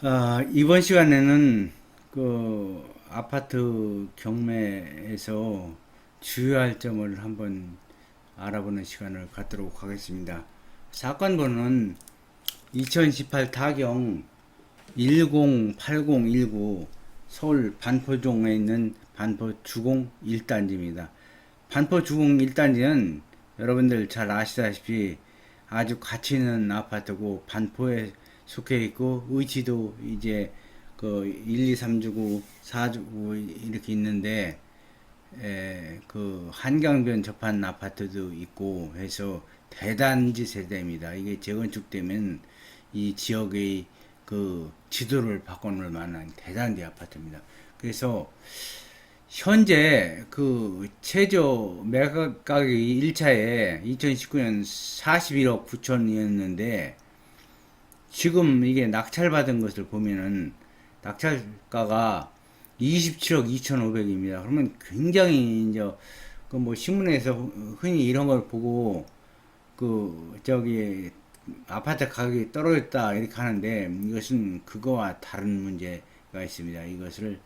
아, 이번 시간에는 그 아파트 경매에서 주의할 점을 한번 알아보는 시간을 갖도록 하겠습니다. 사건 번호는 2018 타경 108019 서울 반포동에 있는 반포 주공 1단지입니다. 반포 주공 1단지는 여러분들 잘 아시다시피 아주 가치 있는 아파트고 반포에 속해 있고 위치도 이제 그 1, 2, 3주고 4주고 이렇게 있는데 에, 그 한강변 접한 아파트도 있고 해서 대단지 세대입니다. 이게 재건축되면 이 지역의 그 지도를 바꿔놓을 만한 대단지 아파트입니다. 그래서 현재 그 최저 매각 가격이 1차에 2019년 41억 9천이었는데 지금 이게 낙찰받은 것을 보면은 낙찰가가 27억 2,500입니다. 그러면 굉장히 이제 그 뭐 신문에서 흔히 이런 걸 보고 그 저기 아파트 가격이 떨어졌다 이렇게 하는데 이것은 그거와 다른 문제가 있습니다. 이것을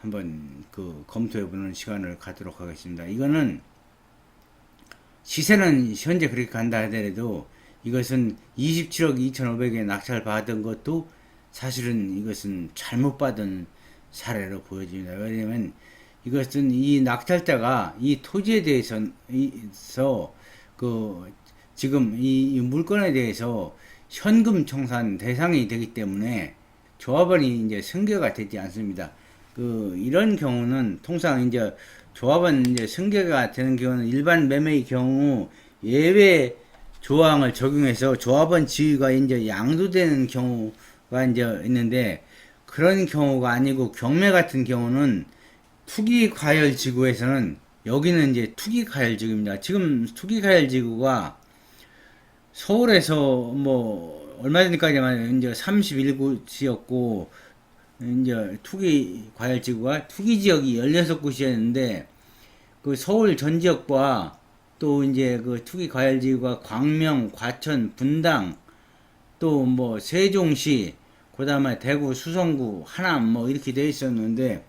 한번 그 검토해 보는 시간을 갖도록 하겠습니다. 이거는 시세는 현재 그렇게 간다 하더라도 이것은 27억 2,500에 낙찰 받은 것도 사실은 이것은 잘못 받은 사례로 보여집니다. 왜냐하면 이것은 이 낙찰자가 이 토지에 대해서 그 지금 이 물건에 대해서 현금 청산 대상이 되기 때문에 조합원이 이제 승계가 되지 않습니다. 그 이런 경우는 통상 이제 조합원 이제 승계가 되는 경우는 일반 매매의 경우 예외 조항을 적용해서 조합원 지위가 이제 양도되는 경우가 이제 있는데 그런 경우가 아니고 경매 같은 경우는 투기 과열 지구에서는 여기는 이제 투기 과열 지구입니다. 지금 투기 과열 지구가 서울에서 뭐 얼마 전까지만 이제 31곳이었고 이제 투기 과열 지구가 투기 지역이 16곳이었는데 그 서울 전 지역과 또 이제 그 투기 과열 지구가 광명, 과천, 분당 또 뭐 세종시 그다음에 대구, 수성구, 하남 뭐 이렇게 돼 있었는데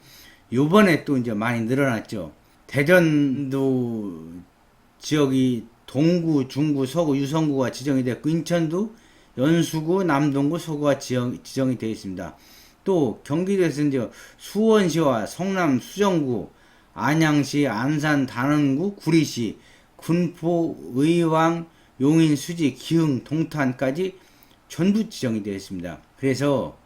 요번에 또 이제 많이 늘어났죠. 대전도 지역이 동구, 중구, 서구, 유성구가 지정이 됐고 인천도 연수구, 남동구, 서구가 지정, 지정이 되어 있습니다. 또 경기도에서 이제 수원시와 성남 수정구, 안양시, 안산, 단원구, 구리시, 군포, 의왕, 용인, 수지, 기흥, 동탄까지 전부 지정이 되어 있습니다. 그래서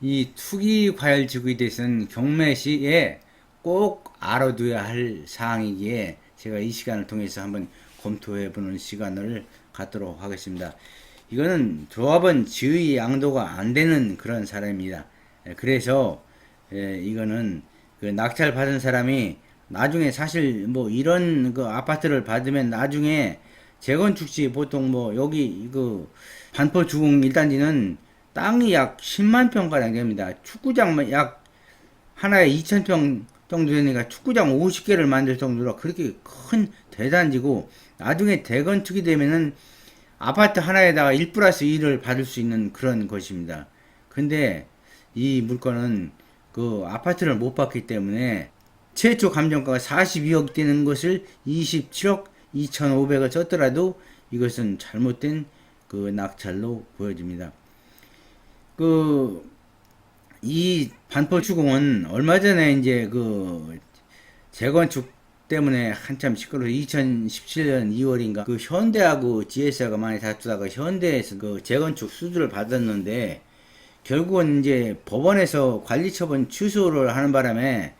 이 투기 과열 지구에 대해서는 경매 시에 꼭 알아둬야 할 사항이기에 제가 이 시간을 통해서 한번 검토해 보는 시간을 갖도록 하겠습니다. 이거는 조합은 지의 양도가 안 되는 그런 사람입니다. 예, 그래서 예, 이거는 그 낙찰 받은 사람이 나중에 사실 뭐 이런 그 아파트를 받으면 나중에 재건축 시 보통 뭐 여기 그 반포 주공 1단지는 땅이 약 10만 평가량 됩니다. 축구장만 약 하나에 2,000평 정도 되니까 축구장 50개를 만들 정도로 그렇게 큰 대단지고 나중에 대건축이 되면은 아파트 하나에다가 1 플러스 1을 받을 수 있는 그런 것입니다. 근데 이 물건은 그 아파트를 못 받기 때문에 최초 감정가가 42억 되는 것을 27억 2,500을 썼더라도 이것은 잘못된 그 낙찰로 보여집니다. 그, 이 반포 추공은 얼마 전에 이제 그 재건축 때문에 한참 시끄러워 2017년 2월인가 그 현대하고 GS가 많이 다투다가 현대에서 그 재건축 수주를 받았는데 결국은 이제 법원에서 관리처분 취소를 하는 바람에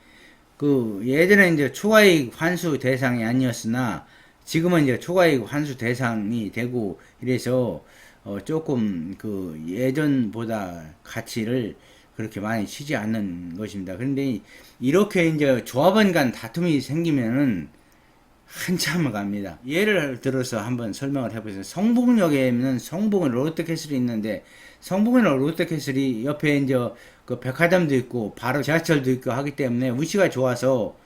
그 예전에 이제 초과이익 환수 대상이 아니었으나 지금은 이제 초과이익 환수 대상이 되고 이래서 어 조금 그 예전보다 가치를 그렇게 많이 치지 않는 것입니다. 그런데 이렇게 이제 조합원 간 다툼이 생기면은 한참을 갑니다. 예를 들어서 한번 설명을 해보세요. 성북역에는 성북은 롯데캐슬이 있는데 성북이나 롯데캐슬이 옆에 이제 그 백화점도 있고 바로 지하철도 있고 하기 때문에 위치가 좋아서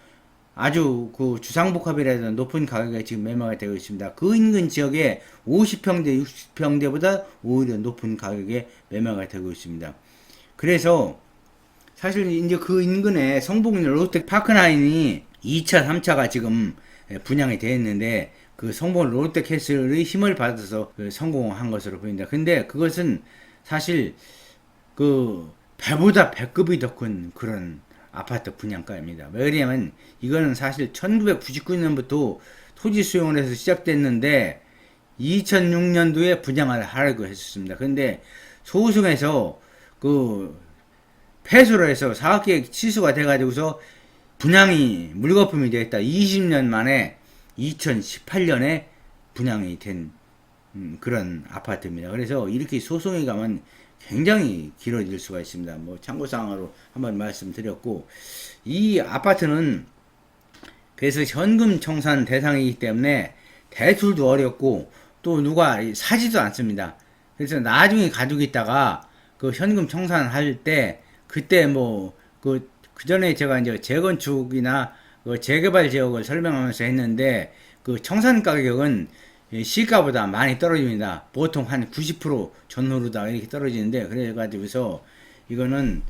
아주 그 주상복합이라든 높은 가격에 지금 매매가 되고 있습니다. 그 인근 지역에 50평대, 60평대보다 오히려 높은 가격에 매매가 되고 있습니다. 그래서 사실 이제 그 인근에 성북 롯데 파크나인이 2차, 3차가 지금 분양이 되어 있는데 그 성북 롯데캐슬의 힘을 받아서 그 성공한 것으로 보입니다. 근데 그것은 사실 그 배보다 배급이 더 큰 그런 아파트 분양가입니다. 왜냐하면 이거는 사실 1999년부터 토지 수용을 해서 시작됐는데 2006년도에 분양을 하려고 했었습니다. 근데 소송에서 그 패소를 해서 사업계획 취소가 돼가지고서 분양이 물거품이 됐다. 20년 만에 2018년에 분양이 된 음, 그런 아파트입니다. 그래서 이렇게 소송이 가면 굉장히 길어질 수가 있습니다. 뭐 참고사항으로 한번 말씀드렸고 이 아파트는 그래서 현금 청산 대상이기 때문에 대출도 어렵고 또 누가 사지도 않습니다. 그래서 나중에 가지고 있다가 그 현금 청산할 때 그때 뭐그 그 전에 제가 이제 재건축이나 그 재개발 지역을 설명하면서 했는데 그 청산 가격은 이 시가보다 많이 떨어집니다. 보통 한 90% 전후로다 이렇게 떨어지는데 그래가지고서 이거는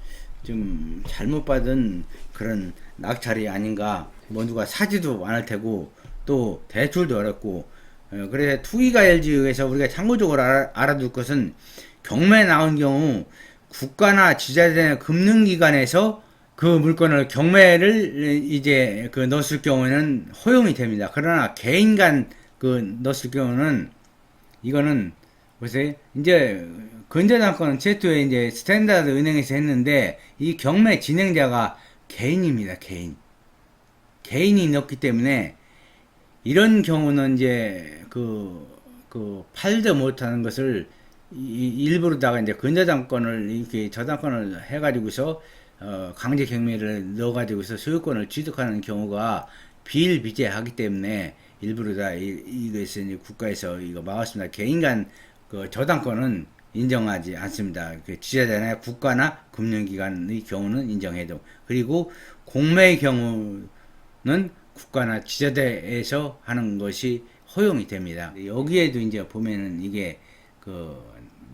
좀 잘못 받은 그런 낙찰이 아닌가. 뭐 누가 사지도 않을 테고 또 대출도 어렵고 어, 그래서 투기가열지역에서 우리가 참고적으로 알아, 알아 둘 것은 경매 나온 경우 국가나 지자체 금융기관에서 그 물건을 경매를 이제 그 넣었을 경우에는 허용이 됩니다. 그러나 개인 간그 넣었을 경우는 이거는 보세요. 이제 근저당권 최초에 이제 스탠다드 은행에서 했는데 이 경매 진행자가 개인입니다. 개인. 개인이 넣기 때문에 이런 경우는 이제 그, 그 팔지 못하는 것을 이- 일부러다가 이제 근저당권을 이렇게 저당권을 해가지고서 어, 강제 경매를 넣어가지고서 소유권을 취득하는 경우가 비일비재하기 때문에 일부러 다 이, 이것을 이제 국가에서 이거 막았습니다. 개인 간 그 저당권은 인정하지 않습니다. 그 지자체나 국가나 금융기관의 경우는 인정해도 그리고 공매의 경우는 국가나 지자체에서 하는 것이 허용이 됩니다. 여기에도 이제 보면은 이게 그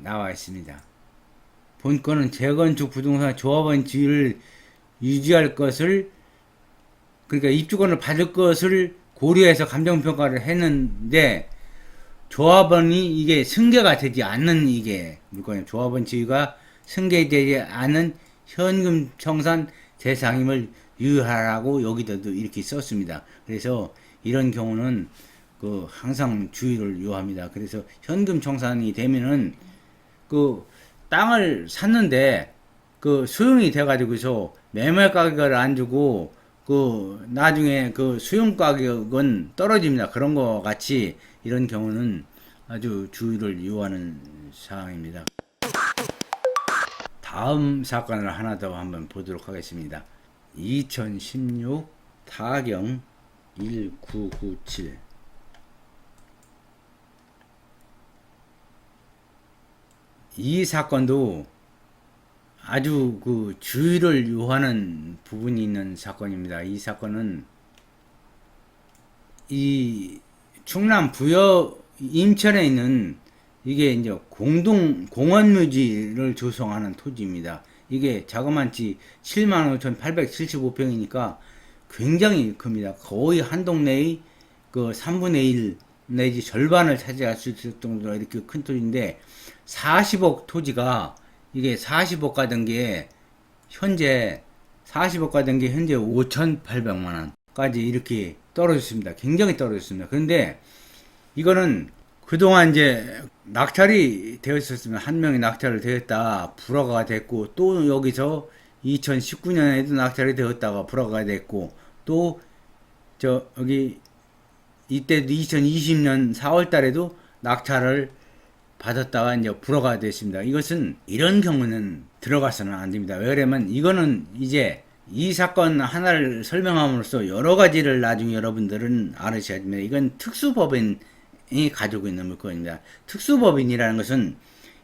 나와 있습니다. 본건은 재건축 부동산 조합원 지위를 유지할 것을 그러니까 입주권을 받을 것을 고려해서 감정평가를 했는데 조합원이 이게 승계가 되지 않는 이게 물건이에요. 조합원 지위가 승계되지 않은 현금 청산 대상임을 유의하라고 여기다도 이렇게 썼습니다. 그래서 이런 경우는 그 항상 주의를 요합니다. 그래서 현금 청산이 되면은 그 땅을 샀는데 그 수용이 돼가지고서 매매 가격을 안 주고 그 나중에 그 수용 가격은 떨어집니다. 그런 거 같이 이런 경우는 아주 주의를 요하는 사항입니다. 다음 사건을 하나 더 한번 보도록 하겠습니다. 2016 타경 1997 이 사건도 아주 그 주의를 요하는 부분이 있는 사건입니다. 이 사건은 이 충남 부여 임천에 있는 이게 이제 공동 공원묘지를 조성하는 토지입니다. 이게 자그만치 75,875평이니까 굉장히 큽니다. 거의 한 동네의 그 3분의 1 내지 절반을 차지할 수 있을 정도로 이렇게 큰 토지인데 40억 토지가 이게 40억 가던 게 현재 40억 가던 게 현재 5,800만 원까지 이렇게 떨어졌습니다. 굉장히 떨어졌습니다. 그런데 이거는 그동안 이제 낙찰이 되어 있었으면 한 명이 낙찰을 되었다 불허가 됐고 또 여기서 2019년에도 낙찰이 되었다가 불허가 됐고 또 저 여기 이때도 2020년 4월 달에도 낙찰을 받았다가 이제 불허가 됐습니다. 이것은 이런 경우는 들어가서는 안 됩니다. 왜냐면 이거는 이제 이 사건 하나를 설명함으로써 여러 가지를 나중에 여러분들은 알으셔야 됩니다. 이건 특수법인이 가지고 있는 물건입니다. 특수법인이라는 것은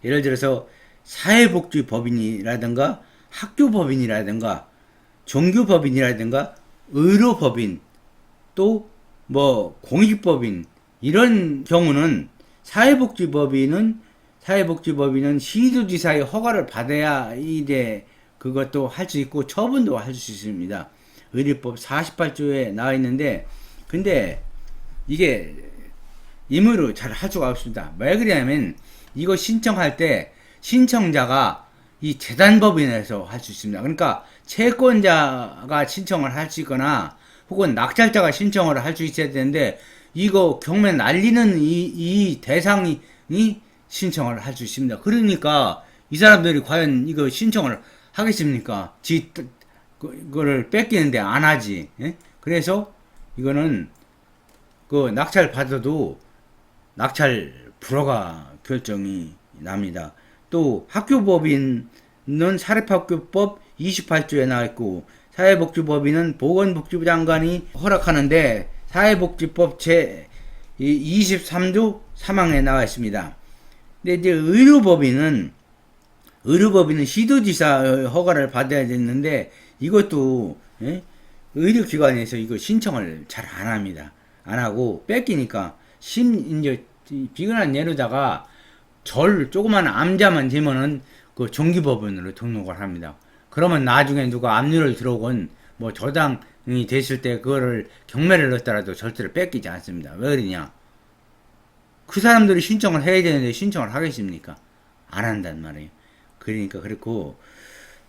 예를 들어서 사회복지법인이라든가 학교법인이라든가 종교법인이라든가 의료법인 또 뭐 공익법인 이런 경우는 사회복지법인은 사회복지법인은 시도지사의 허가를 받아야 이제 그것도 할 수 있고 처분도 할 수 있습니다. 의료법 48조에 나와 있는데 근데 이게 임의로 잘 할 수가 없습니다. 왜 그러냐면 이거 신청할 때 신청자가 이 재단법인에서 할 수 있습니다. 그러니까 채권자가 신청을 할 수 있거나 혹은 낙찰자가 신청을 할 수 있어야 되는데 이거 경매 날리는 이, 이 대상이 신청을 할 수 있습니다. 그러니까 이 사람들이 과연 이거 신청을 하겠습니까? 지 그- 그거를 뺏기는데 안 하지. 예? 그래서 이거는 그 낙찰 받아도 낙찰 불허가 결정이 납니다. 또 학교법인은 사립학교법 28조에 나와 있고 사회복지법인은 보건복지부 장관이 허락하는데 사회복지법 제 23조 3항에 나와 있습니다. 근데 이제 의료법인은 의료법인은 시도지사 허가를 받아야 되는데 이것도 예? 의료기관에서 이거 신청을 잘 안 합니다. 안 하고 뺏기니까 심 이제 이 비근한 예로다가 절 조그만 암자만 되면은 그 정기법인으로 등록을 합니다. 그러면 나중에 누가 압류를 들어오건 뭐 저당이 됐을 때 그거를 경매를 넣었더라도 절대로 뺏기지 않습니다. 왜 그러냐? 그 사람들이 신청을 해야 되는데 신청을 하겠습니까? 안 한단 말이에요. 그러니까 그렇고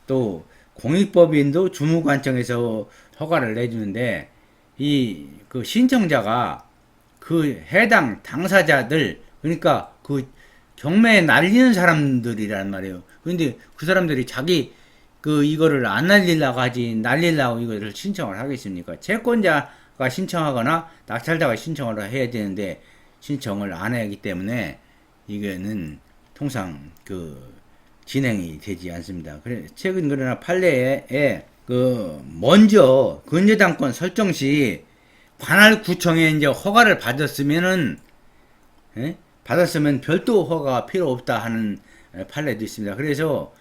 또 공익법인도 주무관청에서 허가를 내주는데 이 그 신청자가 그 해당 당사자들 그러니까 그 경매에 날리는 사람들이란 말이에요. 근데 그 사람들이 자기 그 이거를 안 날리려고 하지 날리려고 이거를 신청을 하겠습니까? 채권자가 신청하거나 낙찰자가 신청을 해야 되는데 신청을 안 하기 때문에 이거는 통상 그 진행이 되지 않습니다. 그래 최근 그러나 판례에 그 먼저 근저당권 설정 시 관할 구청에 이제 허가를 받았으면은 예? 받았으면 별도 허가가 필요 없다 하는 에, 판례도 있습니다. 그래서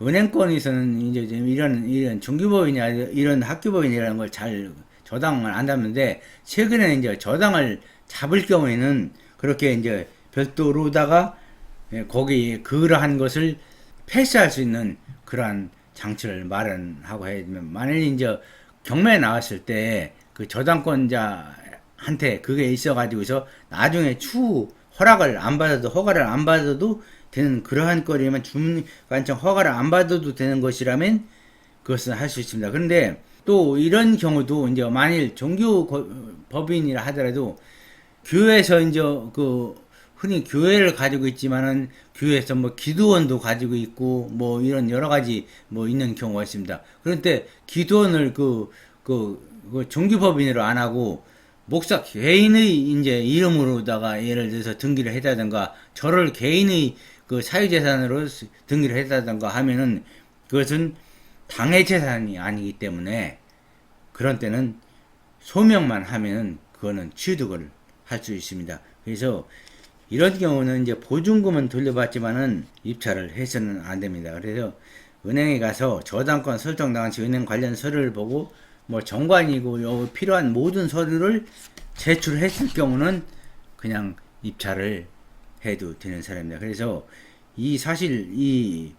은행권에서는 이제 좀 이런 이런 종교법이냐 이런 학교법인이라는 걸 잘 저당을 안 잡는데 최근에 이제 저당을 잡을 경우에는 그렇게 이제 별도로다가 예, 거기 그러한 것을 패스할 수 있는 그러한 장치를 마련하고 해야 되면 만일 이제 경매에 나왔을 때 그 저당권자한테 그게 있어 가지고서 나중에 추후 허락을 안 받아도 허가를 안 받아도 되는 그러한 거리면 주민관청 허가를 안 받아도 되는 것이라면 그것은 할 수 있습니다. 그런데 또 이런 경우도 이제 만일 종교 거- 법인이라 하더라도 교회에서 이제 그 흔히 교회를 가지고 있지만은 교회에서 뭐 기도원도 가지고 있고 뭐 이런 여러 가지 뭐 있는 경우가 있습니다. 그런데 기도원을 그, 그, 그 종교법인으로 안 하고 목사 개인의 이제 이름으로다가 예를 들어서 등기를 했다든가 저를 개인의 그 사유재산으로 스- 등기를 했다든가 하면은 그것은 당의 재산이 아니기 때문에 그런 때는 소명만 하면은 그거는 취득을 할 수 있습니다. 그래서 이런 경우는 이제 보증금은 돌려받지만은 입찰을 해서는 안 됩니다. 그래서 은행에 가서 저당권 설정 당시 은행 관련 서류를 보고 뭐 정관이고 요 필요한 모든 서류를 제출했을 경우는 그냥 입찰을 해도 되는 사람입니다. 그래서 이 사실 이,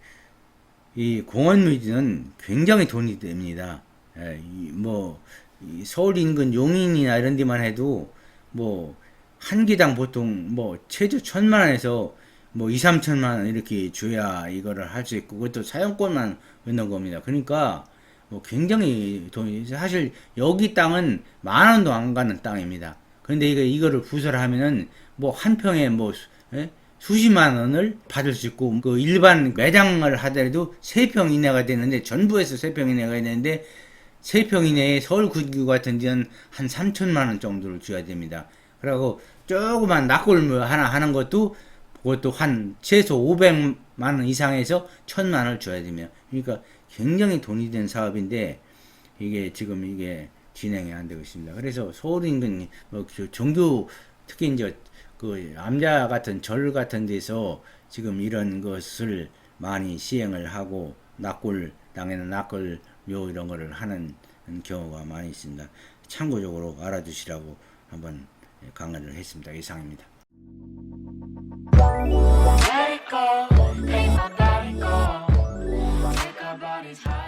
이 공원묘지는 굉장히 돈이 됩니다. 예, 이 뭐, 이 서울 인근 용인이나 이런 데만 해도 뭐, 한 기당 보통 뭐, 최저 천만 원에서 뭐, 2, 3천만 원 이렇게 줘야 이거를 할 수 있고, 그것도 사용권만 얻는 겁니다. 그러니까, 뭐, 굉장히 돈이, 사실 여기 땅은 만 원도 안 가는 땅입니다. 근데 이거, 이거를 부설 하면은 뭐, 한 평에 뭐, 수- 예? 수십만 원을 받을 수 있고 그 일반 매장을 하더라도 세 평 이내가 되는데 전부에서 세 평 이내가 되는데 세 평 이내에 서울 구구 같은 데는 한 3천만 원 정도를 줘야 됩니다. 그리고 조그만 낙골 하나 하는 것도 그것도 한 최소 500만 원 이상에서 1000만 원을 줘야 됩니다. 그러니까 굉장히 돈이 된 사업인데 이게 지금 이게 진행이 안 되고 있습니다. 그래서 서울 인근 뭐 종교 특히 이제 그 암자 같은 절 같은 데서 지금 이런 것을 많이 시행을 하고 낙골 당에는 낙골 묘 이런 거를 하는 경우가 많이 있습니다. 참고적으로 알아두시라고 한번 강의를 했습니다. 이상입니다. always high.